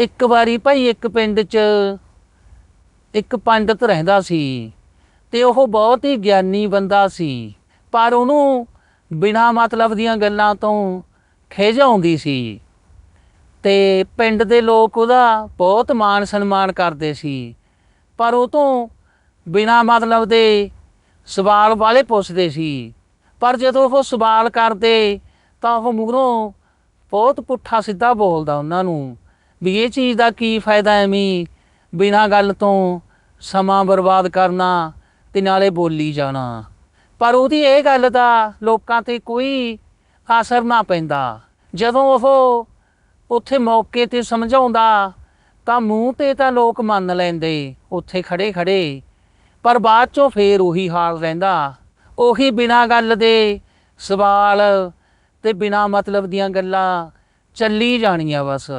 ਇੱਕ ਵਾਰੀ ਭਾਈ ਇੱਕ ਪਿੰਡ 'ਚ ਇੱਕ ਪੰਡਤ ਰਹਿੰਦਾ ਸੀ ਤੇ ਉਹ ਬਹੁਤ ਹੀ ਗਿਆਨੀ ਬੰਦਾ ਸੀ, ਪਰ ਉਹਨੂੰ ਬਿਨਾਂ ਮਤਲਬ ਦੀਆਂ ਗੱਲਾਂ ਤੋਂ ਖਿਝ ਆਉਂਦੀ ਸੀ ਤੇ ਪਿੰਡ ਦੇ ਲੋਕ ਉਹਦਾ ਬਹੁਤ ਮਾਣ ਸਨਮਾਨ ਕਰਦੇ ਸੀ, ਪਰ ਉਹ ਤੋਂ ਬਿਨਾਂ ਮਤਲਬ ਦੇ ਸਵਾਲ ਵਾਲੇ ਪੁੱਛਦੇ ਸੀ, ਪਰ ਜਦੋਂ ਉਹ ਸਵਾਲ ਕਰਦੇ ਤਾਂ ਉਹ ਮੂਹਰੋਂ ਬਹੁਤ ਪੁੱਠਾ ਸਿੱਧਾ ਬੋਲਦਾ ਉਹਨਾਂ ਨੂੰ ਵੀ ਇਹ ਚੀਜ਼ ਦਾ ਕੀ ਫਾਇਦਾ ਐਵੇਂ ਬਿਨਾਂ ਗੱਲ ਤੋਂ ਸਮਾਂ ਬਰਬਾਦ ਕਰਨਾ ਤੇ ਨਾਲੇ ਬੋਲੀ ਜਾਣਾ। ਪਰ ਉਹਦੀ ਇਹ ਗੱਲ ਦਾ ਲੋਕਾਂ ਤੇ ਕੋਈ ਅਸਰ ਨਾ ਪੈਂਦਾ। ਜਦੋਂ ਉਹ ਉੱਥੇ ਮੌਕੇ ਤੇ ਸਮਝਾਉਂਦਾ, ਤਾਂ ਮੂੰਹ ਤੇ ਤਾਂ ਲੋਕ ਮੰਨ ਲੈਂਦੇ, ਉੱਥੇ ਖੜੇ ਖੜੇ। ਪਰ ਬਾਅਦ ਚੋਂ ਫੇਰ ਉਹੀ ਹਾਲ ਰਹਿੰਦਾ। ਉਹੀ ਬਿਨਾਂ ਗੱਲ ਦੇ ਸਵਾਲ ਤੇ ਬਿਨਾਂ ਮਤਲਬ ਦੀਆਂ ਗੱਲਾਂ ਚੱਲੀ ਜਾਣੀਆਂ ਬਸ।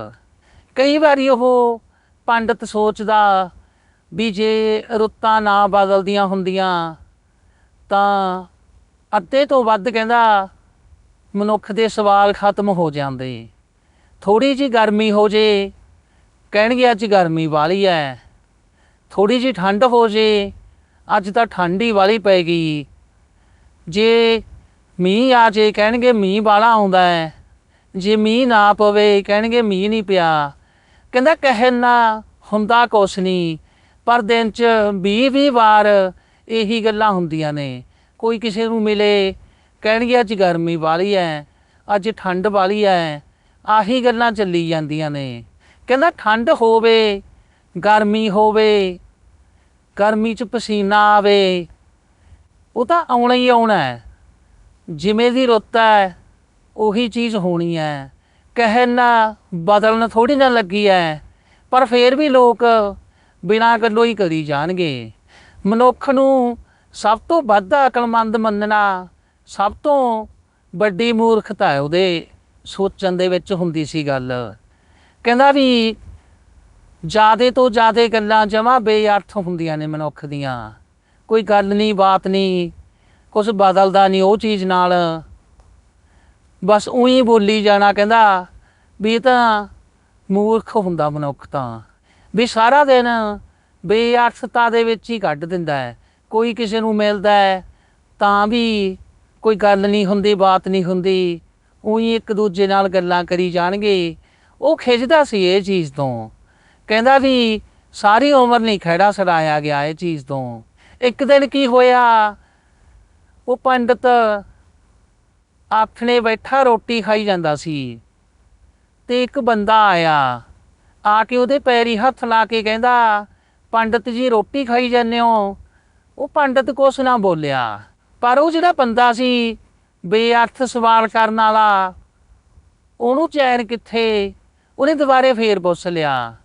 ਕਈ ਵਾਰੀ ਉਹ ਪੰਡਤ ਸੋਚਦਾ ਵੀ ਜੇ ਰੁੱਤਾਂ ਨਾ ਬਦਲਦੀਆਂ ਹੁੰਦੀਆਂ ਤਾਂ ਅੱਧੇ ਤੋਂ ਵੱਧ ਕਹਿੰਦਾ ਮਨੁੱਖ ਦੇ ਸਵਾਲ ਖਤਮ ਹੋ ਜਾਂਦੇ। ਥੋੜੀ ਜੀ ਗਰਮੀ ਹੋ ਜੇ, ਕਹਿਣਗੇ ਅੱਜ ਗਰਮੀ ਵਾਲੀ ਐ। ਥੋੜੀ ਜੀ ਠੰਡ ਹੋ ਜੇ, ਅੱਜ ਤਾਂ ਠੰਡੀ ਵਾਲੀ ਪੈ ਗਈ ਜੇ ਮੀਂਹ ਆ ਜੇ, ਕਹਿਣਗੇ ਮੀਂਹ ਵਾਲਾ ਆਉਂਦਾ ਹੈ ਜੇ ਮੀਂਹ ਨਾ ਪਵੇ, ਕਹਿਣਗੇ ਮੀਂਹ ਨਹੀਂ ਪਿਆ। ਕਹਿੰਦਾ ਕਹਿਣ ਨਾ ਹੁੰਦਾ ਕੁਛ ਨਹੀਂ ਪਰ ਦਿਨ ਚ 20 20 ਵਾਰ ਇਹੀ ਗੱਲਾਂ ਹੁੰਦੀਆਂ ਨੇ। ਕੋਈ ਕਿਸੇ ਨੂੰ ਮਿਲੇ ਕਹਿਣਗੇ ਅੱਜ ਗਰਮੀ ਵਾਲੀ ਐ, ਅੱਜ ਠੰਡ ਵਾਲੀ ਐ, ਆਹੀ ਗੱਲਾਂ ਚੱਲੀ ਜਾਂਦੀਆਂ ਨੇ। ਕਹਿੰਦਾ ਠੰਡ ਹੋਵੇ, ਗਰਮੀ ਹੋਵੇ, ਗਰਮੀ ਚ ਪਸੀਨਾ ਆਵੇ, ਉਹ ਤਾਂ ਆਉਣਾ ਹੀ ਆਉਣਾ ਹੈ ਜਿਵੇਂ ਦੀ ਰੁੱਤ ਹੈ ਉਹੀ ਚੀਜ਼ ਹੋਣੀ ਹੈ ਕਹਿਣ ਨਾ ਬਦਲਣ ਥੋੜੀ ਨਾ ਲੱਗੀ ਹੈ ਪਰ ਫੇਰ ਵੀ ਲੋਕ ਬਿਨਾਂ ਗੱਲੋਂ ਹੀ ਕਰੀ ਜਾਣਗੇ। ਮਨੁੱਖ ਨੂੰ ਸਭ ਤੋਂ ਵੱਧ ਅਕਲਮੰਦ ਮੰਨਣਾ ਸਭ ਤੋਂ ਵੱਡੀ ਮੂਰਖਤਾ ਹੈ ਉਹਦੇ ਸੋਚਣ ਦੇ ਵਿੱਚ ਹੁੰਦੀ ਸੀ ਗੱਲ। ਕਹਿੰਦਾ ਵੀ ਜਿਆਦੇ ਤੋਂ ਜਿਆਦੇ ਗੱਲਾਂ ਜਮਾ ਬੇਅਰਥ ਹੁੰਦੀਆਂ ਨੇ ਮਨੁੱਖ ਦੀਆਂ। ਕੋਈ ਗੱਲ ਨਹੀਂ, ਬਾਤ ਨਹੀਂ ਕੁਝ ਬਦਲਦਾ ਨਹੀਂ ਉਹ ਚੀਜ਼ ਨਾਲ। ਬਸ ਉਹੀ ਬੋਲੀ ਜਾਣਾ ਕਹਿੰਦਾ ਵੀ ਇਹ ਤਾਂ ਮੂਰਖ ਹੁੰਦਾ ਮਨੁੱਖ ਤਾਂ। ਵੀ ਸਾਰਾ ਦਿਨ ਬੇਅਰਥਤਾ ਦੇ ਵਿੱਚ ਹੀ ਕੱਢ ਦਿੰਦਾ ਹੈ। ਕੋਈ ਕਿਸੇ ਨੂੰ ਮਿਲਦਾ ਹੈ, ਤਾਂ ਵੀ ਕੋਈ ਗੱਲ ਨਹੀਂ ਹੁੰਦੀ, ਬਾਤ ਨਹੀਂ ਹੁੰਦੀ। ਉਹੀ ਇੱਕ ਦੂਜੇ ਨਾਲ ਗੱਲਾਂ ਕਰੀ ਜਾਣਗੇ। ਉਹ ਖਿੱਚਦਾ ਸੀ ਇਹ ਚੀਜ਼ ਤੋਂ। ਕਹਿੰਦਾ ਵੀ ਸਾਰੀ ਉਮਰ ਨਹੀਂ ਖੜਾ ਸੜਾਇਆ ਗਿਆ ਇਹ ਚੀਜ਼ ਤੋਂ। ਇੱਕ ਦਿਨ ਕੀ ਹੋਇਆ? ਉਹ ਪੰਡਤ ਆਥਣੇ ਬੈਠਾ ਰੋਟੀ ਖਾਈ ਜਾਂਦਾ ਸੀ। ਤੇ ਇੱਕ ਬੰਦਾ ਆਇਆ। ਆ ਕੇ ਉਹਦੇ ਪੈਰੀ ਹੱਥ ਲਾ ਕੇ ਕਹਿੰਦਾ, ਪੰਡਤ ਜੀ, ਰੋਟੀ ਖਾਈ ਜਾਂਦੇ ਹੋ? ਉਹ ਪੰਡਤ ਕੁਛ ਨਾ ਬੋਲਿਆ। ਪਰ ਉਹ ਜਿਹੜਾ ਬੰਦਾ ਸੀ, ਬੇਅਰਥ ਸਵਾਲ ਕਰਨ ਵਾਲਾ, ਉਹਨੂੰ ਚੈਨ ਕਿੱਥੇ? ਉਹਨੇ ਦੁਬਾਰੇ ਫੇਰ ਪੁੱਛ ਲਿਆ।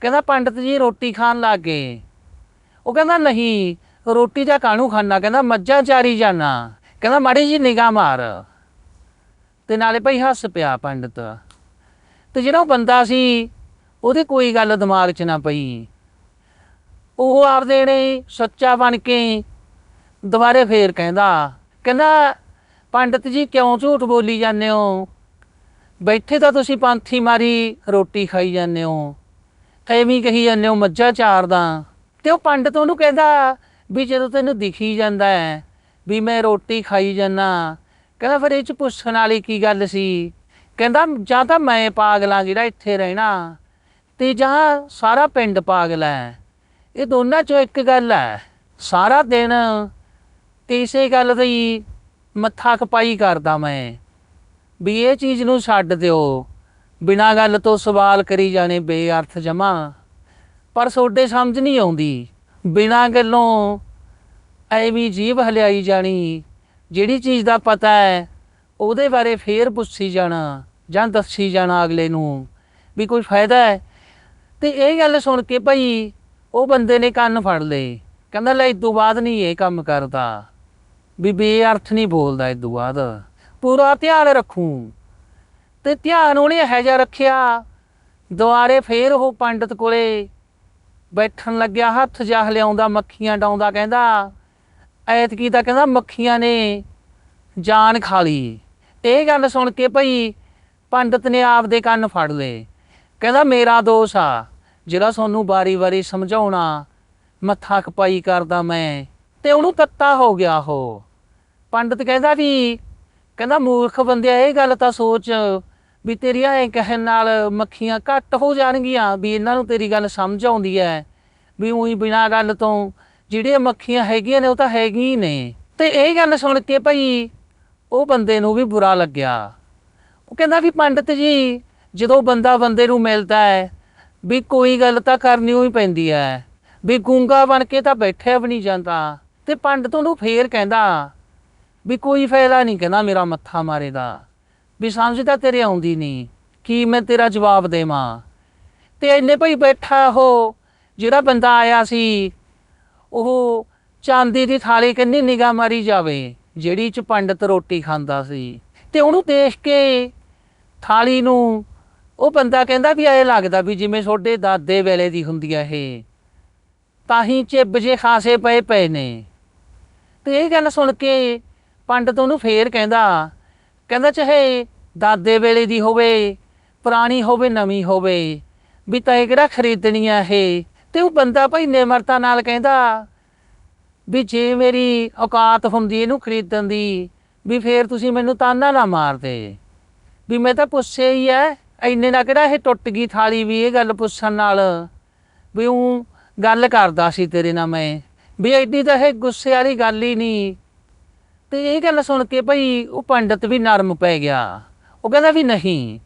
ਕਹਿੰਦਾ, ਪੰਡਤ ਜੀ, ਰੋਟੀ ਖਾਣ ਲੱਗ ਗਏ। ਉਹ ਕਹਿੰਦਾ, ਨਹੀਂ, ਰੋਟੀ ਦਾ ਕਾਹਨੂੰ ਖਾਣਾ ਕਹਿੰਦਾ, ਮੱਝਾਂ ਚਾਰੀ ਜਾਣਾ ਕਹਿੰਦਾ, ਮਾੜੀ ਜੀ ਨਿਗਾਹ ਮਾਰ। ਤੇ ਨਾਲੇ ਭਾਈ ਹੱਸ ਪਿਆ ਪੰਡਤ। ਤੇ ਜਿਹੜਾ ਉਹ ਬੰਦਾ ਸੀ, ਉਹਦੇ ਕੋਈ ਗੱਲ ਦਿਮਾਗ 'ਚ ਨਾ ਪਈ। ਉਹ ਆਪਦੇ ਨੇ ਸੱਚਾ ਬਣ ਕੇ ਦੁਬਾਰੇ ਫੇਰ ਕਹਿੰਦਾ ਕਹਿੰਦਾ, ਪੰਡਤ ਜੀ, ਕਿਉਂ ਝੂਠ ਬੋਲੀ ਜਾਂਦੇ ਹੋ? ਬੈਠੇ ਤਾਂ ਤੁਸੀਂ ਪੰਥੀ ਮਾਰੀ ਰੋਟੀ ਖਾਈ ਜਾਂਦੇ ਹੋ। ਐਵੇਂ ਕਹੀ ਜਾਂਦੇ ਹੋ, ਮੱਝਾਂ ਚਾਰਦਾ। ਤੇ ਉਹ ਪੰਡਤ ਉਹਨੂੰ ਕਹਿੰਦਾ, ਵੀ ਜਦੋਂ ਤੈਨੂੰ ਦਿਖੀ ਜਾਂਦਾ ਹੈ ਵੀ ਮੈਂ ਰੋਟੀ ਖਾਈ ਜਾਂਦਾ, ਕਹਿੰਦਾ ਫਿਰ ਇਹ ਚ ਪੁੱਛਣ ਵਾਲੀ ਕੀ ਗੱਲ ਸੀ? ਕਹਿੰਦਾ, ਜਾਂ ਤਾਂ ਮੈਂ ਪਾਗਲ ਜਿਹੜਾ ਇੱਥੇ ਰਹਿਣਾ, ਤੇ ਜਾਂ ਸਾਰਾ ਪਿੰਡ ਪਾਗਲ ਹੈ। ਇਹ ਦੋਨਾਂ ਚੋਂ ਇੱਕ ਗੱਲ ਹੈ। ਸਾਰਾ ਦਿਨ ਇਸੇ ਗੱਲ ਦੀ ਮੱਥਾ ਖਪਾਈ ਕਰਦਾ ਮੈਂ, ਵੀ ਇਹ ਚੀਜ਼ ਨੂੰ ਛੱਡ ਦਿਓ। ਬਿਨਾਂ ਗੱਲ ਤੋਂ ਸਵਾਲ ਕਰੀ ਜਾਣੇ ਬੇਅਰਥ ਜਮਾ। ਪਰ ਤੁਹਾਡੇ ਸਮਝ ਨਹੀਂ ਆਉਂਦੀ। ਬਿਨਾਂ ਗੱਲੋਂ ਐਵੇਂ ਜੀਭ ਹਲਿਆਈ ਜਾਣੀ। ਜਿਹੜੀ ਚੀਜ਼ ਦਾ ਪਤਾ ਹੈ ਉਹਦੇ ਬਾਰੇ ਫੇਰ ਪੁੱਛੀ ਜਾਣਾ ਜਾਂ ਦੱਸੀ ਜਾਣਾ ਅਗਲੇ ਨੂੰ ਵੀ ਕੋਈ ਫਾਇਦਾ ਹੈ। ਤੇ ਇਹ ਗੱਲ ਸੁਣ ਕੇ ਭਾਈ ਉਹ ਬੰਦੇ ਨੇ ਕੰਨ ਫੜ ਲਏ। ਕਹਿੰਦਾ, ਲੈ ਇਦੋਂ ਬਾਅਦ ਨਹੀਂ ਇਹ ਕੰਮ ਕਰਦਾ। ਵੀ ਬੇਅਰਥ ਨਹੀਂ ਬੋਲਦਾ ਇਦੋਂ ਬਾਅਦ। ਪੂਰਾ ਧਿਆਨ ਰੱਖੂ। ਤੇ ਧਿਆਨ ਉਹਨੇ ਇਹੋ ਜਿਹਾ ਰੱਖਿਆ। ਦੁਆਰੇ ਫੇਰ ਉਹ ਪੰਡਤ ਕੋਲੇ ਬੈਠਣ ਲੱਗਿਆ, ਹੱਥ ਜਾ ਲਿਆਉਂਦਾ, ਮੱਖੀਆਂ ਡਾਉਂਦਾ, ਕਹਿੰਦਾ, ਐਤਕੀ ਤਾਂ ਕਹਿੰਦਾ ਮੱਖੀਆਂ ਨੇ ਜਾਨ ਖਾ ਲਈ। ਇਹ ਗੱਲ ਸੁਣ ਕੇ ਭਈ ਪੰਡਤ ਨੇ ਆਪਦੇ ਕੰਨ ਫੜ ਲਏ। ਕਹਿੰਦਾ, ਮੇਰਾ ਦੋਸ਼ ਆ, ਜਿਹੜਾ ਤੁਹਾਨੂੰ ਵਾਰੀ-ਵਾਰੀ ਸਮਝਾਉਣਾ, ਮੱਥਾ ਖਪਾਈ ਕਰਦਾ ਮੈਂ, ਤੇ ਉਹਨੂੰ ਤੱਤਾ ਹੋ ਗਿਆ ਉਹ। ਪੰਡਤ ਕਹਿੰਦਾ ਵੀ, ਕਹਿੰਦਾ, ਮੂਰਖ ਬੰਦਿਆ, ਇਹ ਗੱਲ ਤਾਂ ਸੋਚ ਵੀ ਤੇਰੀਆਂ ਐ ਕਹਿਣ ਨਾਲ ਮੱਖੀਆਂ ਘੱਟ ਹੋ ਜਾਣਗੀਆਂ, ਵੀ ਇਹਨਾਂ ਨੂੰ ਤੇਰੀ ਗੱਲ ਸਮਝ ਆਉਂਦੀ ਐ, ਵੀ ਉਹੀ ਬਿਨਾਂ ਗੱਲ ਤੋਂ ਜਿਹੜੀਆਂ ਮੱਖੀਆਂ ਹੈਗੀਆਂ ਨੇ, ਉਹ ਤਾਂ ਹੈਗੀਆਂ ਹੀ ਨੇ। ਤੇ ਇਹ ਗੱਲ ਸੁਣ ਕੇ ਭਾਈ ਉਹ ਬੰਦੇ ਨੂੰ ਵੀ ਬੁਰਾ ਲੱਗਿਆ। ਉਹ ਕਹਿੰਦਾ ਵੀ ਪੰਡਤ ਜੀ, ਜਦੋਂ ਬੰਦਾ ਬੰਦੇ ਨੂੰ ਮਿਲਦਾ ਹੈ, ਵੀ ਕੋਈ ਗੱਲ ਤਾਂ ਕਰਨੀ ਹੀ ਪੈਂਦੀ ਹੈ। ਵੀ ਗੂੰਗਾ ਬਣ ਕੇ ਤਾਂ ਬੈਠਿਆ ਵੀ ਨਹੀਂ ਜਾਂਦਾ। ਤੇ ਪੰਡਤ ਉਹਨੂੰ ਫੇਰ ਕਹਿੰਦਾ, ਵੀ ਕੋਈ ਫਾਇਦਾ ਨਹੀਂ ਕਹਿੰਦਾ ਮੇਰਾ ਮੱਥਾ ਮਾਰੇ ਦਾ ਵੀ ਸਮਝ ਤਾਂ ਤੇਰੇ ਆਉਂਦੀ ਨਹੀਂ, ਕੀ ਮੈਂ ਤੇਰਾ ਜਵਾਬ ਦੇਵਾਂ। ਤੇ ਇੰਨੇ ਭਾਈ ਬੈਠਾ ਉਹ, ਜਿਹੜਾ ਬੰਦਾ ਆਇਆ ਸੀ, ਉਹ ਚਾਂਦੀ ਦੀ ਥਾਲੀ ਕੰਨੀ ਨਿਗਾਹ ਮਾਰੀ ਜਾਵੇ। ਜਿਹੜੀ ਚ ਪੰਡਤ ਰੋਟੀ ਖਾਂਦਾ ਸੀ ਤੇ ਉਹਨੂੰ ਦੇਖ ਕੇ ਥਾਲੀ ਨੂੰ ਉਹ ਬੰਦਾ ਕਹਿੰਦਾ ਵੀ ਐ ਲੱਗਦਾ ਵੀ ਜਿਵੇਂ ਤੁਹਾਡੇ ਦਾਦੇ ਵੇਲੇ ਦੀ ਹੁੰਦੀ ਆ ਇਹ, ਤਾਂ ਹੀ ਚਿੱਬ ਜੇ ਖਾਸੇ ਪਏ ਪਏ ਨੇ। ਤੇ ਇਹ ਗੱਲ ਸੁਣ ਕੇ ਪੰਡਤ ਉਹਨੂੰ ਫੇਰ ਕਹਿੰਦਾ ਕਹਿੰਦਾ ਚਾਹੇ ਦਾਦੇ ਵੇਲੇ ਦੀ ਹੋਵੇ, ਪੁਰਾਣੀ ਹੋਵੇ, ਨਵੀਂ ਹੋਵੇ, ਵੀ ਤਾਂ ਕਿਹੜਾ ਖਰੀਦਣੀ ਆ ਇਹ। ਤੇ ਉਹ ਬੰਦਾ ਭਾਈ ਨਿਮਰਤਾ ਨਾਲ ਕਹਿੰਦਾ ਵੀ ਜੇ ਮੇਰੀ ਔਕਾਤ ਹੁੰਦੀ ਇਹਨੂੰ ਖਰੀਦਣ ਦੀ, ਵੀ ਫੇਰ ਤੁਸੀਂ ਮੈਨੂੰ ਤਾਨਾ ਨਾ ਮਾਰਦੇ। ਵੀ ਮੈਂ ਤਾਂ ਪੁੱਛਿਆ ਹੀ ਐ ਐਨੇ ਨਾ ਕਿਹੜਾ ਇਹ ਟੁੱਟ ਗਈ ਥਾਲੀ ਵੀ ਇਹ ਗੱਲ ਪੁੱਛਣ ਨਾਲ? ਵੀ ਉਹ ਗੱਲ ਕਰਦਾ ਸੀ ਤੇਰੇ ਨਾਲ ਮੈਂ, ਵੀ ਐਡੀ ਤਾਂ ਇਹ ਗੁੱਸੇ ਵਾਲੀ ਗੱਲ ਹੀ ਨਹੀਂ। ਤੇ ਇਹ ਗੱਲ ਸੁਣ ਕੇ ਭਈ ਉਹ ਪੰਡਤ ਵੀ ਨਰਮ ਪੈ ਗਿਆ। ਉਹ ਕਹਿੰਦਾ ਵੀ ਨਹੀਂ,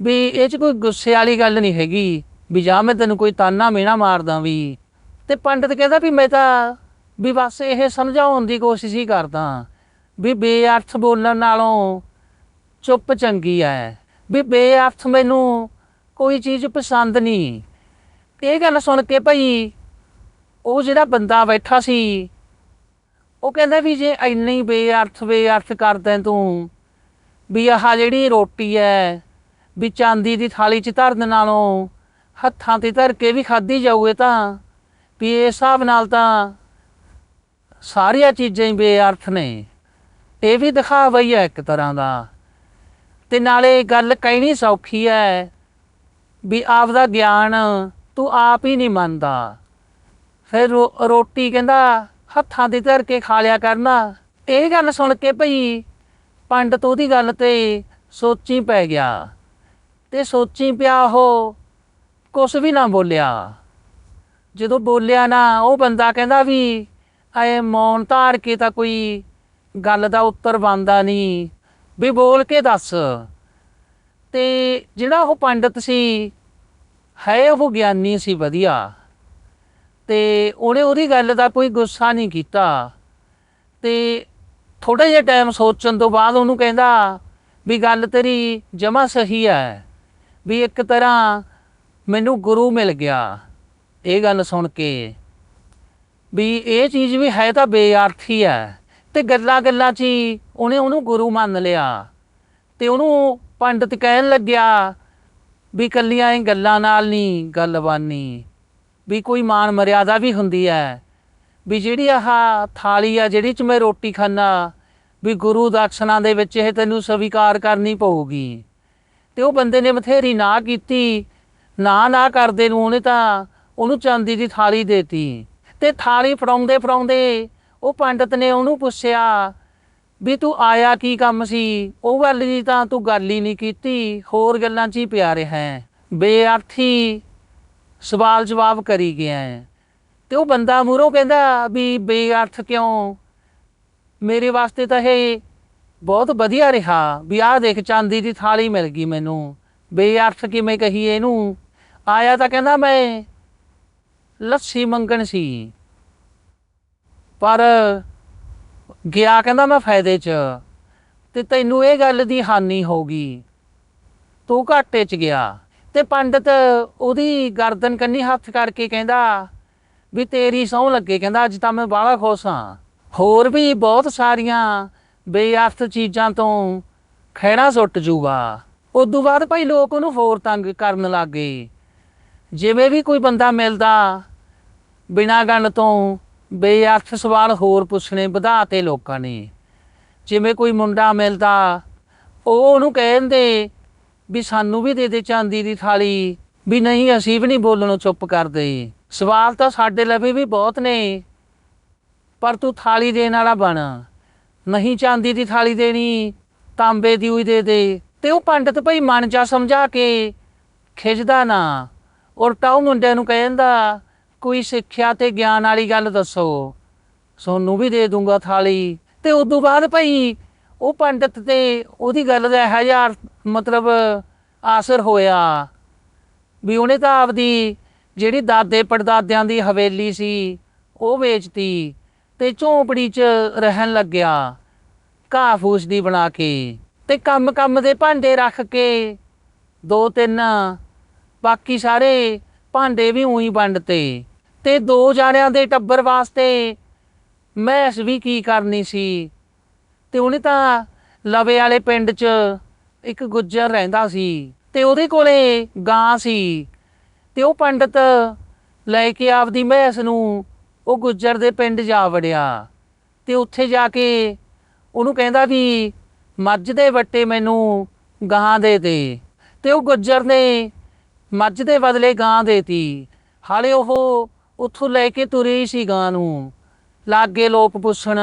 ਵੀ ਇਹ ਚ ਕੋਈ ਗੁੱਸੇ ਵਾਲੀ ਗੱਲ ਨਹੀਂ ਹੈਗੀ, ਵੀ ਜਾਂ ਮੈਂ ਤੈਨੂੰ ਕੋਈ ਤਾਨਾ ਮੇਣਾ ਮਾਰਦਾ ਵੀ। ਤੇ ਪੰਡਤ ਕਹਿੰਦਾ ਵੀ ਮੈਂ ਤਾਂ ਵੀ ਬਸ ਇਹ ਸਮਝਾਉਣ ਦੀ ਕੋਸ਼ਿਸ਼ ਹੀ ਕਰਦਾ ਵੀ ਬੇਅਰਥ ਬੋਲਣ ਨਾਲੋਂ ਚੁੱਪ ਚੰਗੀ ਹੈ ਵੀ ਬੇਅਰਥ ਮੈਨੂੰ ਕੋਈ ਚੀਜ਼ ਪਸੰਦ ਨਹੀਂ ਇਹ ਗੱਲ ਸੁਣ ਕੇ ਭਾਈ ਉਹ ਜਿਹੜਾ ਬੰਦਾ ਬੈਠਾ ਸੀ, ਉਹ ਕਹਿੰਦਾ ਵੀ ਜੇ ਇੰਨੀ ਬੇਅਰਥ ਬੇਅਰਥ ਕਰਦਾ ਤੂੰ, ਵੀ ਆਹ ਜਿਹੜੀ ਰੋਟੀ ਐ, ਵੀ ਚਾਂਦੀ ਦੀ ਥਾਲੀ 'ਚ ਧਰਨ ਨਾਲੋਂ ਹੱਥਾਂ ਤੇ ਧਰ ਕੇ ਵੀ ਖਾਧੀ ਜਾਊਏ ਤਾਂ, ਵੀ ਇਹ ਹਿਸਾਬ ਨਾਲ ਤਾਂ ਸਾਰੀਆਂ ਚੀਜ਼ਾਂ ਹੀ ਬੇਅਰਥ ਨੇ। ਇਹ ਵੀ ਦਿਖਾਵਾ ਹੀ ਹੈ ਇੱਕ ਤਰ੍ਹਾਂ ਦਾ। ਤੇ ਨਾਲੇ ਗੱਲ ਕਹਿਣੀ ਸੌਖੀ ਹੈ ਵੀ ਆਪਦਾ ਗਿਆਨ ਤੂੰ ਆਪ ਹੀ ਨਹੀਂ ਮੰਨਦਾ। ਫਿਰ ਰੋ- ਰੋਟੀ ਕਹਿੰਦਾ, ਹੱਥਾਂ ਤੇ ਧਰ ਕੇ ਖਾ ਲਿਆ ਕਰਨਾ। ਇਹ ਗੱਲ ਸੁਣ ਕੇ ਭਈ ਪੰਡਤ ਉਹਦੀ ਗੱਲ ਤੇ ਸੋਚੀ ਪੈ ਗਿਆ। ਤੇ ਸੋਚੀ ਪਿਆ ਉਹ ਕੁਛ ਵੀ ਨਾ ਬੋਲਿਆ। ਜਦੋਂ ਬੋਲਿਆ ਨਾ ਉਹ ਬੰਦਾ ਕਹਿੰਦਾ ਵੀ ਐ ਮੌਨ ਧਾਰ ਕੇ ਤਾਂ ਕੋਈ ਗੱਲ ਦਾ ਉੱਤਰ ਬੰਦਾ ਨਹੀਂ। ਵੀ ਬੋਲ ਕੇ ਦੱਸ। ਤੇ ਜਿਹੜਾ ਉਹ ਪੰਡਤ ਸੀ ਹੈ ਉਹ ਗਿਆਨੀ ਸੀ ਵਧੀਆ। ਤੇ ਉਹਨੇ ਉਹਦੀ ਗੱਲ ਦਾ ਕੋਈ ਗੁੱਸਾ ਨਹੀਂ ਕੀਤਾ। ਤੇ ਥੋੜਾ ਜਿਹਾ ਟਾਈਮ ਸੋਚਣ ਤੋਂ ਬਾਅਦ ਉਹਨੂੰ ਕਹਿੰਦਾ, ਵੀ ਗੱਲ ਤੇਰੀ ਜਮਾ ਸਹੀ ਹੈ। ਵੀ ਇੱਕ ਤਰ੍ਹਾਂ ਮੈਨੂੰ ਗੁਰੂ ਮਿਲ ਗਿਆ। ਇਹ ਗੱਲ ਸੁਣ ਕੇ ਵੀ ਇਹ ਚੀਜ਼ ਵੀ ਹੈ ਤਾਂ ਬੇਅਰਥੀ ਹੈ। ਤੇ ਗੱਲਾਂ ਗੱਲਾਂ 'ਚ ਹੀ ਉਹਨੇ ਉਹਨੂੰ ਗੁਰੂ ਮੰਨ ਲਿਆ। ਤੇ ਉਹਨੂੰ ਪੰਡਤ ਕਹਿਣ ਲੱਗਿਆ ਵੀ ਕੱਲੀਆਂ ਇਹ ਗੱਲਾਂ ਨਾਲ ਨਹੀਂ ਗੱਲ ਬਾਨੀ। ਵੀ ਕੋਈ ਮਾਨ ਮਰਿਆਦਾ ਵੀ ਹੁੰਦੀ ਹੈ। ਵੀ ਜਿਹੜੀ ਆਹ ਥਾਲੀ ਆ, ਜਿਹੜੀ ਚ ਮੈਂ ਰੋਟੀ ਖਾਣਾ ਵੀ ਗੁਰੂ ਦਕਸ਼ਨਾ ਦੇ ਵਿੱਚ ਇਹ ਤੈਨੂੰ ਸਵੀਕਾਰ ਕਰਨੀ ਪਊਗੀ। ਤੇ ਉਹ ਬੰਦੇ ਨੇ ਬਥੇਰੀ ਨਾ ਕੀਤੀ, ਨਾ ਨਾ ਕਰਦੇ ਨੂੰ ਉਹਨੇ ਤਾਂ ਉਹਨੂੰ ਚਾਂਦੀ ਦੀ ਥਾਲੀ ਦੇਤੀ। ਤੇ ਥਾਲੀ ਫੜਾਉਂਦੇ ਫੜਾਉਂਦੇ ਉਹ ਪੰਡਤ ਨੇ ਉਹਨੂੰ ਪੁੱਛਿਆ ਵੀ ਤੂੰ ਆਇਆ ਕੀ ਕੰਮ ਸੀ? ਉਹ ਗੱਲ ਦੀ ਤਾਂ ਤੂੰ ਗੱਲ ਹੀ ਨਹੀਂ ਕੀਤੀ, ਹੋਰ ਗੱਲਾਂ 'ਚ ਹੀ ਪਿਆ ਰਿਹਾ ਹੈ। ਬੇਅਰਥੀ ਸਵਾਲ ਜਵਾਬ ਕਰੀ ਗਿਆ ਹੈ। ਤੇ ਉਹ ਬੰਦਾ ਮੂਹਰੋਂ ਕਹਿੰਦਾ ਵੀ ਬੇਅਰਥ ਕਿਉਂ? ਮੇਰੇ ਵਾਸਤੇ ਤਾਂ ਇਹ ਬਹੁਤ ਵਧੀਆ ਰਿਹਾ ਵੀ ਆਹ ਦੇਖ ਚਾਂਦੀ ਦੀ ਥਾਲੀ ਮਿਲ ਗਈ ਮੈਨੂੰ। ਬੇਅਰਥ ਕਿਵੇਂ ਕਹੀਏ ਇਹਨੂੰ? ਆਇਆ ਤਾਂ ਕਹਿੰਦਾ ਮੈਂ ਲੱਸੀ ਮੰਗਣ ਸੀ। ਪਰ ਗਿਆ ਕਹਿੰਦਾ ਮੈਂ ਫਾਇਦੇ 'ਚ ਤੇ ਤੈਨੂੰ ਇਹ ਗੱਲ ਦੀ ਹਾਨੀ ਹੋਗੀ ਤੂੰ ਘਾਟੇ 'ਚ ਗਿਆ। ਤੇ ਪੰਡਤ ਉਹਦੀ ਗਰਦਨ ਕੰਨੀ ਹੱਥ ਕਰਕੇ ਕਹਿੰਦਾ ਵੀ ਤੇਰੀ ਸਹੁੰ ਲੱਗੇ। ਕਹਿੰਦਾ ਅੱਜ ਤਾਂ ਮੈਂ ਬਾਹਲਾ ਖੁਸ਼ ਹਾਂ। ਹੋਰ ਵੀ ਬਹੁਤ ਸਾਰੀਆਂ ਬੇਅਰਥ ਚੀਜ਼ਾਂ ਤੋਂ ਖਹਿੜਾ ਸੁੱਟ ਜੂਗਾ। ਉਦੋਂ ਬਾਅਦ ਭਾਈ ਲੋਕ ਉਹਨੂੰ ਹੋਰ ਤੰਗ ਕਰਨ ਲੱਗੇ ਜਿਵੇਂ ਵੀ ਕੋਈ ਬੰਦਾ ਮਿਲਦਾ, ਬਿਨਾਂ ਗੱਲ ਤੋਂ ਬੇਅਰਥ ਸਵਾਲ ਹੋਰ ਪੁੱਛਣੇ ਵਧਾਤੇ ਲੋਕਾਂ ਨੇ। ਜਿਵੇਂ ਕੋਈ ਮੁੰਡਾ ਮਿਲਦਾ, ਉਹ ਉਹਨੂੰ ਕਹਿੰਦੇ ਵੀ ਸਾਨੂੰ ਵੀ ਦੇ ਦੇ ਚਾਂਦੀ ਦੀ ਥਾਲੀ, ਵੀ ਨਹੀਂ ਅਸੀਂ ਵੀ ਨਹੀਂ ਬੋਲਣੋਂ ਚੁੱਪ ਕਰਦੇ। ਸਵਾਲ ਤਾਂ ਸਾਡੇ ਲਵੇ ਵੀ ਬਹੁਤ ਨੇ, ਪਰ ਤੂੰ ਥਾਲੀ ਦੇਣ ਵਾਲਾ ਬਣ। ਨਹੀਂ ਚਾਂਦੀ ਦੀ ਥਾਲੀ ਦੇਣੀ, ਤਾਂਬੇ ਦੀ ਹੋਈ ਦੇ ਦੇ, ਤੇ ਉਹ ਪੰਡਤ ਭਾਈ ਮਨ ਜਾ ਸਮਝਾ ਕੇ ਖਿੱਚਦਾ ਨਾ। ਉਲਟਾ ਉਹ ਮੁੰਡਿਆਂ ਨੂੰ ਕਹਿੰਦਾ, ਕੋਈ ਸਿੱਖਿਆ ਤੇ ਗਿਆਨ ਵਾਲੀ ਗੱਲ ਦੱਸੋ। ਸੋਨੂੰ ਵੀ ਦੇ ਦੂੰਗਾ ਥਾਲੀ। ਤੇ ਉਸ ਤੋਂ ਬਾਅਦ ਭਾਈ ਉਹ ਪੰਡਤ ਤੇ ਉਹਦੀ ਗੱਲ ਦਾ ਇਹੋ ਜਿਹਾ ਮਤਲਬ ਆਸਰ ਹੋਇਆ ਵੀ ਉਹਨੇ ਤਾਂ ਆਪਦੀ ਜਿਹੜੀ ਦਾਦੇ ਪੜਦਾਦਿਆਂ ਦੀ ਹਵੇਲੀ ਸੀ, ਉਹ ਵੇਚਤੀ ਤੇ ਝੌਂਪੜੀ 'ਚ ਰਹਿਣ ਲੱਗਿਆ ਘਾਹ ਫੂਸ ਦੀ ਬਣਾ ਕੇ ਤੇ ਕੰਮ ਕੰਮ ਦੇ ਭਾਂਡੇ ਰੱਖ ਕੇ ਦੋ ਤਿੰਨ ਬਾਕੀ ਸਾਰੇ ਭਾਂਡੇ ਵੀ ਉਹੀ ਵੰਡਤੇ ਤੇ ਦੋ ਜਾਣਿਆਂ ਦੇ ਟੱਬਰ ਵਾਸਤੇ ਮੈਸ ਵੀ ਕੀ ਕਰਨੀ ਸੀ? ਤੇ ਉਹਨੇ ਤਾਂ ਲਵੇ ਵਾਲੇ ਪਿੰਡ 'ਚ ਇੱਕ ਗੁੱਜਰ ਰਹਿੰਦਾ ਸੀ ਤੇ ਉਹਦੇ ਕੋਲੇ ਗਾਂ ਸੀ। ਤੇ ਉਹ ਪੰਡਤ ਲੈ ਕੇ ਆਪਦੀ ਮੈਸ ਨੂੰ ਉਹ ਗੁੱਜਰ ਦੇ ਪਿੰਡ ਜਾ ਵੜਿਆ। ਤੇ ਉੱਥੇ ਜਾ ਕੇ ਉਹਨੂੰ ਕਹਿੰਦਾ ਵੀ ਮੱਝ ਦੇ ਵੱਟੇ ਮੈਨੂੰ ਗਾਂ ਦੇ ਦੇ। ਤੇ ਉਹ ਗੁੱਜਰ ਨੇ ਮੱਝ ਦੇ ਬਦਲੇ ਗਾਂ ਦੇਤੀ। ਹਾਲੇ ਉਹ ਉੱਥੋਂ ਲੈ ਕੇ ਤੁਰੀ ਹੀ ਸੀ ਗਾਂ ਨੂੰ। ਲਾਗੇ ਲੋਕ ਪੁੱਛਣ,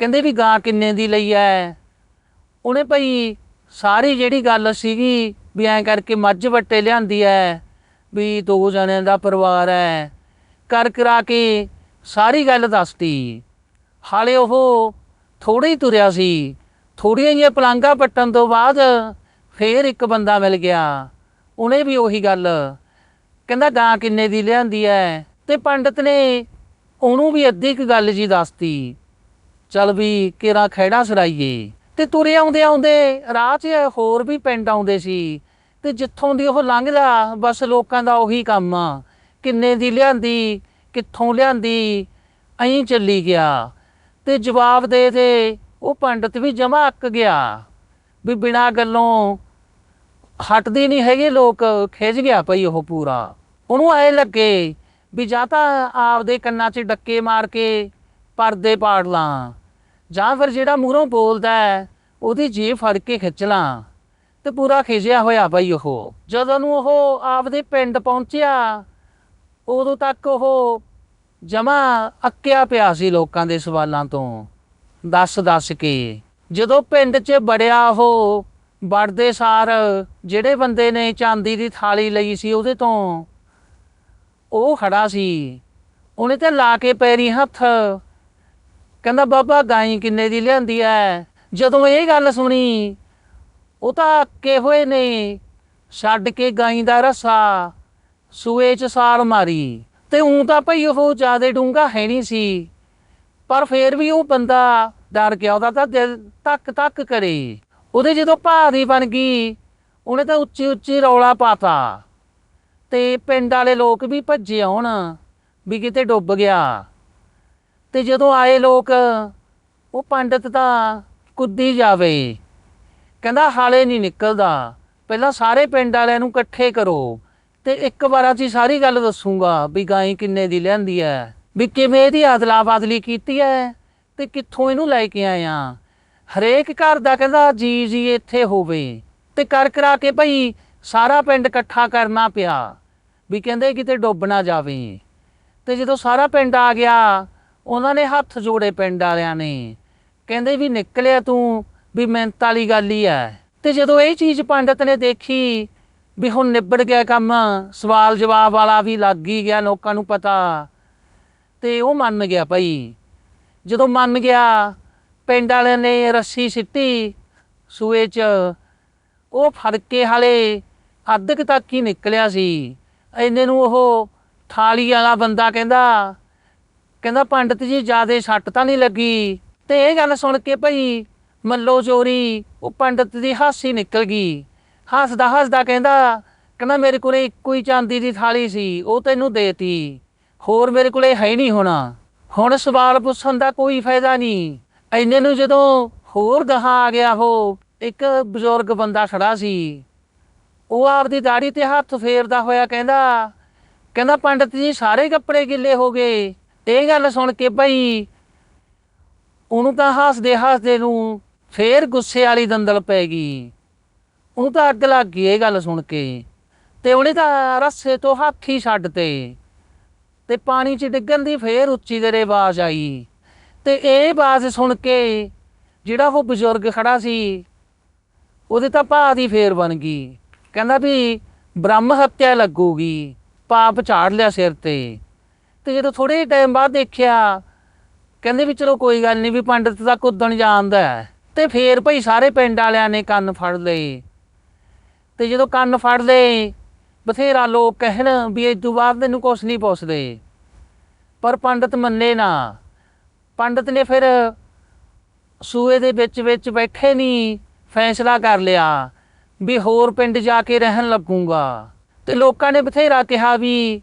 ਕਹਿੰਦੇ ਵੀ ਗਾਂ ਕਿੰਨੇ ਦੀ ਲਈ ਐ? ਉਹਨੇ ਭਈ ਸਾਰੀ ਜਿਹੜੀ ਗੱਲ ਸੀਗੀ ਵੀ ਐਂ ਕਰਕੇ ਮੱਝ ਵੱਟੇ ਲਿਆਂਦੀ ਐ, ਵੀ ਦੋ ਜਣਿਆਂ ਦਾ ਪਰਿਵਾਰ ਐ। ਕਰ ਕਰਾ ਕੇ ਸਾਰੀ ਗੱਲ ਦੱਸਤੀ। ਹਾਲੇ ਉਹ ਥੋੜਾ ਹੀ ਤੁਰਿਆ ਸੀ। ਥੋੜੀਆਂ ਜਿਹੀਆਂ ਪਲਾਂਘਾਂ ਪੱਟਣ ਤੋਂ ਬਾਅਦ ਫੇਰ ਇੱਕ ਬੰਦਾ ਮਿਲ ਗਿਆ। ਉਹਨੇ ਵੀ ਉਹੀ ਗੱਲ। ਕਹਿੰਦਾ ਗਾਂ ਕਿੰਨੇ ਦੀ ਲਿਆਂਦੀ ਐ। ਤੇ ਪੰਡਤ ਨੇ ਉਹਨੂੰ ਵੀ ਅੱਧੀ ਕੁ ਗੱਲ ਜੀ ਦੱਸਤੀ। ਚੱਲ ਵੀ ਕਿਰਾ ਖੈੜਾ ਸਰਾਈਏ ਤੇ ਤੁਰੇ ਆਉਂਦੇ ਆਉਂਦੇ ਰਾਹ 'ਚ ਹੋਰ ਵੀ ਪਿੰਡ ਆਉਂਦੇ ਸੀ। ਤੇ ਜਿੱਥੋਂ ਦੀ ਉਹ ਲੰਘਦਾ, ਬਸ ਲੋਕਾਂ ਦਾ ਉਹੀ ਕੰਮ ਆ। ਕਿੰਨੇ ਦੀ ਲਿਆਂਦੀ, ਕਿੱਥੋਂ ਲਿਆਂਦੀ ਐਂ ਚੱਲੀ ਗਿਆ। ਤੇ ਜਵਾਬ ਦੇ ਦੇ, ਉਹ ਪੰਡਤ ਵੀ ਜਮਾ ਅੱਕ ਗਿਆ। ਵੀ ਬਿਨਾਂ ਗੱਲੋਂ ਹਟਦੀ ਨਹੀਂ ਹੈਗੇ ਲੋਕ ਖਿੱਚ ਗਿਆ ਭਈ ਉਹ ਪੂਰਾ। ਉਹਨੂੰ ਐ ਲੱਗੇ ਵੀ ਜਾਂ ਤਾਂ ਆਪਦੇ ਕੰਨਾਂ 'ਚ ਡੱਕੇ ਮਾਰ ਕੇ ਪਰਦੇ ਪਾੜ ਲਾਂ, ਜਾਂ ਫਿਰ ਜਿਹੜਾ ਮੂਹਰੋਂ ਬੋਲਦਾ ਉਹਦੀ ਜੀਭ ਫੜ ਕੇ ਖਿੱਚ ਲਾਂ ਤੇ ਪੂਰਾ ਖਿਜਿਆ ਹੋਇਆ ਬਈ ਉਹ। ਜਦੋਂ ਨੂੰ ਉਹ ਆਪਦੇ ਪਿੰਡ ਪਹੁੰਚਿਆ, ਉਦੋਂ ਤੱਕ ਉਹ ਜਮਾ ਅੱਕਿਆ ਪਿਆ ਸੀ ਲੋਕਾਂ ਦੇ ਸਵਾਲਾਂ ਤੋਂ ਦੱਸ ਦੱਸ ਕੇ। ਜਦੋਂ ਪਿੰਡ 'ਚ ਬੜਿਆ ਉਹ ਵੜਦੇ ਸਾਰ ਜਿਹੜੇ ਬੰਦੇ ਨੇ ਚਾਂਦੀ ਦੀ ਥਾਲੀ ਲਈ ਸੀ ਉਹਦੇ ਤੋਂ। ਉਹ ਖੜਾ ਸੀ। ਉਹਨੇ ਤੇ ਲਾ ਕੇ ਪੈਰੀ ਹੱਥ। ਕਹਿੰਦਾ, ਬਾਬਾ, ਗਾਈ ਕਿੰਨੇ ਦੀ ਲਿਆਂਦੀ ਐ? ਜਦੋਂ ਇਹ ਗੱਲ ਸੁਣੀ, ਉਹ ਤਾਂ ਅੱਕੇ ਹੋਏ ਨੇ। ਛੱਡ ਕੇ ਗਾਈ ਦਾ ਰਸਾ, ਸੂਏ ਚ ਸਾਲ ਮਾਰੀ। ਤੇ ਉਂ ਤਾਂ ਭਈ ਉਹ ਜਿਆਦੇ ਡੂੰਗਾ ਹੈ ਨਹੀਂ ਸੀ। ਪਰ ਫੇਰ ਵੀ ਉਹ ਬੰਦਾ ਡਰ ਗਿਆ, ਉਹਦਾ ਤਾਂ ਦਿਲ ਤੱਕ ਤੱਕ ਕਰੇ। ਉਹਦੇ ਜਦੋਂ ਭਾਰੀ ਬਣ ਗਈ, ਉਹਨੇ ਤਾਂ ਉੱਚੀ ਉੱਚੀ ਰੌਲਾ ਪਾਤਾ। ਤੇ ਪਿੰਡ ਵਾਲੇ ਲੋਕ ਵੀ ਭੱਜੇ ਆਉਣ, ਵੀ ਕਿਤੇ ਡੁੱਬ ਗਿਆ। ਤੇ ਜਦੋਂ ਆਏ ਲੋਕ, ਉਹ ਪੰਡਤ ਤਾਂ ਕੁੱਦੀ ਜਾਵੇ। ਕਹਿੰਦਾ, ਹਾਲੇ ਨਹੀਂ ਨਿਕਲਦਾ। ਪਹਿਲਾਂ ਸਾਰੇ ਪਿੰਡ ਵਾਲਿਆਂ ਨੂੰ ਇਕੱਠੇ ਕਰੋ। ਤੇ ਇੱਕ ਵਾਰ ਅਸੀਂ ਸਾਰੀ ਗੱਲ ਦੱਸੂਗਾ ਵੀ ਗਾਂ ਕਿੰਨੇ ਦੀ ਲਿਆਂਦੀ ਹੈ ਵੀ ਕਿਵੇਂ ਇਹਦੀ ਅਦਲਾ ਬਾਦਲੀ ਕੀਤੀ ਹੈ ਤੇ ਕਿੱਥੋਂ ਇਹਨੂੰ ਲੈ ਕੇ ਆਇਆ ਹਰੇਕ ਘਰ ਦਾ ਕਹਿੰਦਾ ਜੀ ਜੀ ਇੱਥੇ ਹੋਵੇ ਤੇ ਕਰ ਕਰਾ ਕੇ ਭਈ ਸਾਰਾ ਪਿੰਡ ਇਕੱਠਾ ਕਰਨਾ ਪਿਆ ਵੀ ਕਹਿੰਦੇ ਕਿਤੇ ਡੁੱਬ ਨਾ ਜਾਵੇ। ਤੇ ਜਦੋਂ ਸਾਰਾ ਪਿੰਡ ਆ ਗਿਆ, ਉਹਨਾਂ ਨੇ ਹੱਥ ਜੋੜੇ ਪਿੰਡ ਵਾਲਿਆਂ ਨੇ। ਕਹਿੰਦੇ ਵੀ ਨਿਕਲਿਆ ਤੂੰ ਵੀ ਮਿਹਨਤ ਵਾਲੀ ਗੱਲ ਹੀ ਐ। ਤੇ ਜਦੋਂ ਇਹ ਚੀਜ਼ ਪੰਡਤ ਨੇ ਦੇਖੀ ਵੀ ਹੁਣ ਨਿਬੜ ਗਿਆ ਕੰਮ, ਸਵਾਲ ਜਵਾਬ ਵਾਲਾ ਵੀ ਲੱਗ ਹੀ ਗਿਆ ਲੋਕਾਂ ਨੂੰ ਪਤਾ। ਤੇ ਉਹ ਮੰਨ ਗਿਆ ਭਾਈ। ਜਦੋਂ ਮੰਨ ਗਿਆ ਪਿੰਡ ਵਾਲਿਆਂ ਨੇ ਰੱਸੀ ਸਿੱਟੀ ਸੂਏ 'ਚ। ਉਹ ਫੜ ਕੇ ਹਾਲੇ ਅੱਧ ਕੁ ਤੱਕ ਹੀ ਨਿਕਲਿਆ ਸੀ। ਇੰਨੇ ਨੂੰ ਉਹ ਥਾਲੀ ਵਾਲਾ ਬੰਦਾ ਕਹਿੰਦਾ ਕਹਿੰਦਾ, ਪੰਡਤ ਜੀ, ਜਿਆਦੇ ਸੱਟ ਤਾਂ ਨਹੀਂ ਲੱਗੀ। ਤੇ ਇਹ ਗੱਲ ਸੁਣ ਕੇ ਭਈ ਮੱਲੋ ਚੋਰੀ, ਉਹ ਪੰਡਤ ਦੀ ਹਾਸੀ ਨਿਕਲ ਗਈ। ਹੱਸਦਾ ਹੱਸਦਾ ਕਹਿੰਦਾ ਕਹਿੰਦਾ, ਮੇਰੇ ਕੋਲੇ ਇੱਕੋ ਹੀ ਚਾਂਦੀ ਦੀ ਥਾਲੀ ਸੀ, ਉਹ ਤੈਨੂੰ ਦੇਤੀ। ਹੋਰ ਮੇਰੇ ਕੋਲੇ ਹੈ ਨਹੀਂ ਹੋਣਾ। ਹੁਣ ਸਵਾਲ ਪੁੱਛਣ ਦਾ ਕੋਈ ਫਾਇਦਾ ਨਹੀਂ। ਐਨੇ ਨੂੰ ਜਦੋਂ ਹੋਰ ਗਾਹਾਂ ਆ ਗਿਆ ਉਹ, ਇੱਕ ਬਜ਼ੁਰਗ ਬੰਦਾ ਖੜਾ ਸੀ। ਉਹ ਆਪਦੀ ਦਾੜੀ ਤੇ ਹੱਥ ਫੇਰਦਾ ਹੋਇਆ ਕਹਿੰਦਾ ਕਹਿੰਦਾ ਪੰਡਤ ਜੀ, ਸਾਰੇ ਕੱਪੜੇ ਗਿੱਲੇ ਹੋ ਗਏ। ਇਹ ਗੱਲ ਸੁਣ ਕੇ ਭਾਈ ਉਹਨੂੰ ਤਾਂ ਹੱਸਦੇ ਹੱਸਦੇ ਨੂੰ ਫੇਰ ਗੁੱਸੇ ਵਾਲੀ ਦੰਦਲ ਪੈ ਗਈ। ਉਹਨੂੰ ਤਾਂ ਅੱਗ ਲੱਗ ਗਈ ਇਹ ਗੱਲ ਸੁਣ ਕੇ। ਤੇ ਉਹਨੇ ਤਾਂ ਰੱਸੇ ਤੋਂ ਹੱਥ ਹੀ ਛੱਡ ਤੇ। ਤੇ ਪਾਣੀ 'ਚ ਡਿੱਗਣ ਦੀ ਫੇਰ ਉੱਚੀ ਦੇਰੇ ਆਵਾਜ਼ ਆਈ। ਤੇ ਇਹ ਆਵਾਜ਼ ਸੁਣ ਕੇ ਜਿਹੜਾ ਉਹ ਬਜ਼ੁਰਗ ਖੜਾ ਸੀ, ਉਹਦੇ ਤਾਂ ਭਾਅ ਦੀ ਫੇਰ ਬਣ ਗਈ। ਕਹਿੰਦਾ ਵੀ ਬ੍ਰਹਮ ਹੱਤਿਆ ਲੱਗੂਗੀ, ਪਾਪ ਝਾੜ ਲਿਆ ਸਿਰ ਤੇ। ਤੇ ਜਦੋਂ ਥੋੜੇ ਟਾਈਮ ਬਾਅਦ ਦੇਖਿਆ, ਕਹਿੰਦੇ ਵੀ ਚਲੋ ਕੋਈ ਗੱਲ ਨਹੀਂ ਵੀ ਪੰਡਤ ਤਾਂ ਕੁੱਦਣ ਜਾਣਦਾ ਹੈ। ਤੇ ਫੇਰ ਭਈ ਸਾਰੇ ਪਿੰਡ ਵਾਲਿਆਂ ਨੇ ਕੰਨ ਫੜ ਲਏ। ਤੇ ਜਦੋਂ ਕੰਨ ਫੜ ਲਏ, ਬਥੇਰਾ ਲੋਕ ਕਹਿਣ ਵੀ ਇਹ ਤੋਂ ਬਾਅਦ ਤੈਨੂੰ ਕੁਛ ਨਹੀਂ ਪੁੱਛਦੇ। ਪਰ ਪੰਡਤ ਮੰਨੇ ਨਾ। ਪੰਡਤ ਨੇ ਫਿਰ ਸੂਏ ਦੇ ਵਿੱਚ ਵਿੱਚ ਬੈਠੇ ਨਹੀਂ ਫੈਸਲਾ ਕਰ ਲਿਆ ਵੀ ਹੋਰ ਪਿੰਡ ਜਾ ਕੇ ਰਹਿਣ ਲੱਗੂਗਾ। ਤੇ ਲੋਕਾਂ ਨੇ ਬਥੇਰਾ ਕਿਹਾ ਵੀ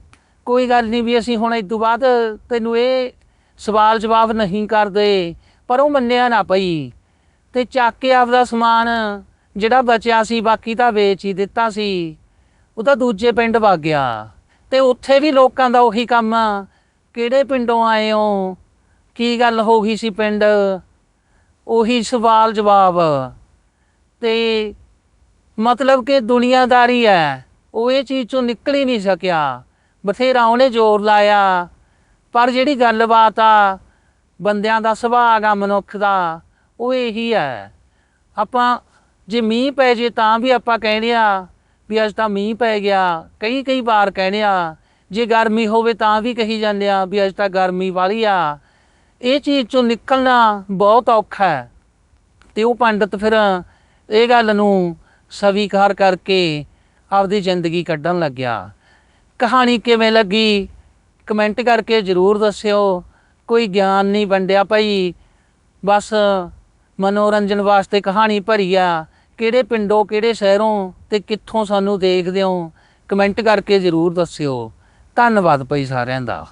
ਕੋਈ ਗੱਲ ਨਹੀਂ ਵੀ ਅਸੀਂ ਹੁਣ ਇਸ ਤੋਂ ਬਾਅਦ ਤੈਨੂੰ ਇਹ ਸਵਾਲ ਜਵਾਬ ਨਹੀਂ ਕਰਦੇ, ਪਰ ਉਹ ਮੰਨਿਆ ਨਾ ਪਈ। ਤੇ ਚੱਕ ਕੇ ਆਪਦਾ ਸਮਾਨ ਜਿਹੜਾ ਬਚਿਆ ਸੀ, ਬਾਕੀ ਤਾਂ ਵੇਚ ਹੀ ਦਿੱਤਾ ਸੀ, ਉਹ ਤਾਂ ਦੂਜੇ ਪਿੰਡ ਵਗ ਗਿਆ। ਤੇ ਉੱਥੇ ਵੀ ਲੋਕਾਂ ਦਾ ਉਹੀ ਕੰਮ, ਕਿਹੜੇ ਪਿੰਡੋਂ ਆਏ ਹੋ? ਕੀ ਗੱਲ ਹੋ ਗਈ ਸੀ ਪਿੰਡ? ਉਹੀ ਸਵਾਲ ਜਵਾਬ। ਤੇ ਮਤਲਬ ਕਿ ਦੁਨੀਆਦਾਰੀ ਹੈ ਉਹ ਇਹ ਚੀਜ਼ ਚੋਂ ਨਿਕਲ ਹੀ ਨਹੀਂ ਸਕਿਆ। ਬਥੇਰਾ ਉਹਨੇ ਜ਼ੋਰ ਲਾਇਆ। ਪਰ ਜਿਹੜੀ ਗੱਲਬਾਤ ਆ, ਬੰਦਿਆਂ ਦਾ ਸੁਭਾਅ ਆ, ਮਨੁੱਖ ਦਾ, ਉਹ ਇਹੀ ਹੈ ਆਪਾਂ ਜੇ ਮੀਂਹ ਪੈ ਜੇ ਤਾਂ ਵੀ ਆਪਾਂ ਕਹਿੰਦੇ ਆ ਵੀ ਅੱਜ ਤਾਂ ਮੀਂਹ ਪੈ ਗਿਆ। ਕਈ ਕਈ ਵਾਰ ਕਹਿੰਦੇ ਆ, ਜੇ ਗਰਮੀ ਹੋਵੇ ਤਾਂ ਵੀ ਕਹੀ ਜਾਂਦੇ ਆ ਵੀ ਅੱਜ ਤਾਂ ਗਰਮੀ ਵਾਲੀ ਆ। ਇਹ ਚੀਜ਼ ਚੋਂ ਨਿਕਲਣਾ ਬਹੁਤ ਔਖਾ ਹੈ। ਤੇ ਉਹ ਪੰਡਤ ਫਿਰ ਇਹ ਗੱਲ ਨੂੰ ਸਵੀਕਾਰ ਕਰਕੇ ਆਪਦੀ ਜ਼ਿੰਦਗੀ ਕੱਢਣ ਲੱਗਿਆ। ਕਹਾਣੀ ਕਿਵੇਂ ਲੱਗੀ? ਕਮੈਂਟ ਕਰਕੇ ਜਰੂਰ ਦੱਸਿਓ। ਕੋਈ ਗਿਆਨ ਨਹੀਂ ਵੰਡਿਆ ਭਾਈ। ਬਸ ਮਨੋਰੰਜਨ ਵਾਸਤੇ ਕਹਾਣੀ ਭਰੀ ਆ। ਕਿਹੜੇ ਪਿੰਡੋਂ, ਕਿਹੜੇ ਸ਼ਹਿਰੋਂ ਤੇ ਕਿੱਥੋਂ ਸਾਨੂੰ ਦੇਖਦੇ ਹੋ? ਕਮੈਂਟ ਕਰਕੇ ਜਰੂਰ ਦੱਸਿਓ। ਧੰਨਵਾਦ ਭਾਈ ਸਾਰਿਆਂ ਦਾ।